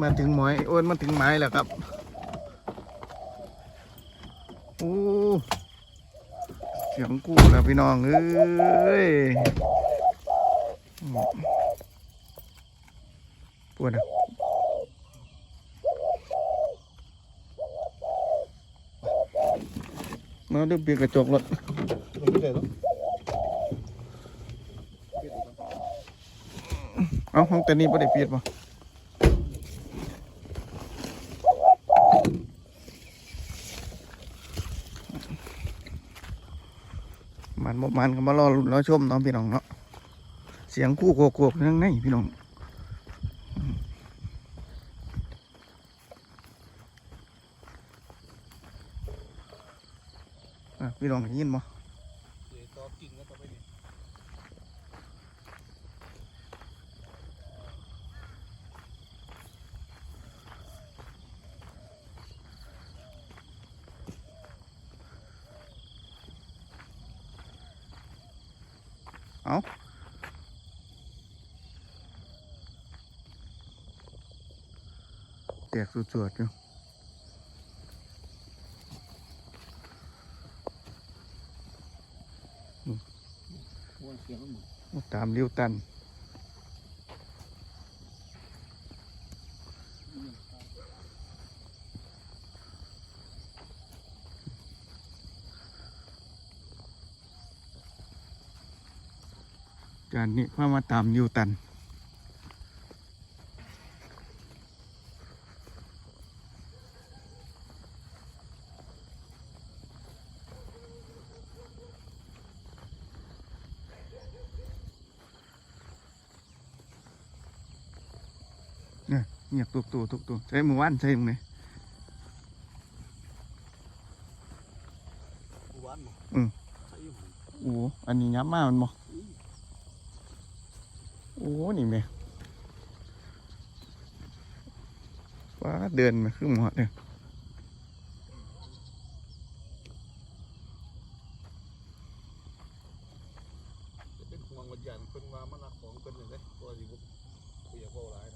มาถึงหมอยโอ้ยมาถึงไม้แล้วครับโอ้เสียงกู้แล้วพี่น้องเอ้ยปวดอะมาดูเปียกกระจกรถไม่ได้หรอกเอาห้องแต่นี้บ่ได้เปียดป่ะ บมันก็มารอรุ่นรอชมเน้องพี่น้องเนาะเสียงคู่โกโกกนั่งไงพี่น้องอืมอะพี่น้องยินบ่ เดี๋ยวต่อกิ่งแล้วต่อไปนี่ แตกสุดๆอยู่วนเสียงมันหมดตามริ้วตัน จานนี้พามาตามริ้วตัน เนี่ยเงียบตุกตัวทุกตัวใช้มือว่านใช้มือไหนหวานหมดอืมใส่อยู่หั่นโอ้อันนี้ยับมากมันบ่ โอ้นี่แม่ว้าเดินมาขึ้นหมอดเลยจะเป็นห่วงวิญญาณเพิ่นว่ามันรักของเพิ่นนี่เด้ตัวสิบ่บ่อยกเว้าหลาย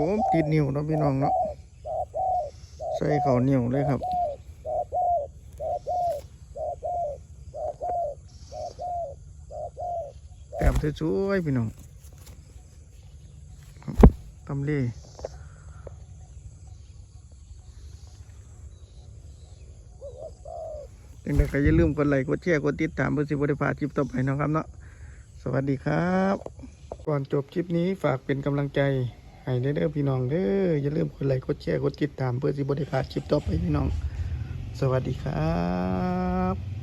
ผมติดนิ้วเนาะพี่น้องเนาะใส่เขานิ้วเลยครับแต้มสวยๆพี่น้องตำเล่ยังไงก็อย่าลืมกดไลค์กดแชร์กดติดตามเพื่อสิบได้พาดคลิปต่อไปนะครับเนาะสวัสดีครับ ก่อนจบคลิปนี้ฝากเป็นกำลังใจ ให้เด้อพี่น้องเด้ออย่าลืมกดไลค์กดแชร์กดติดตามเพื่อสิบได้พลาดคลิปต่อไปพี่น้อง สวัสดีครับ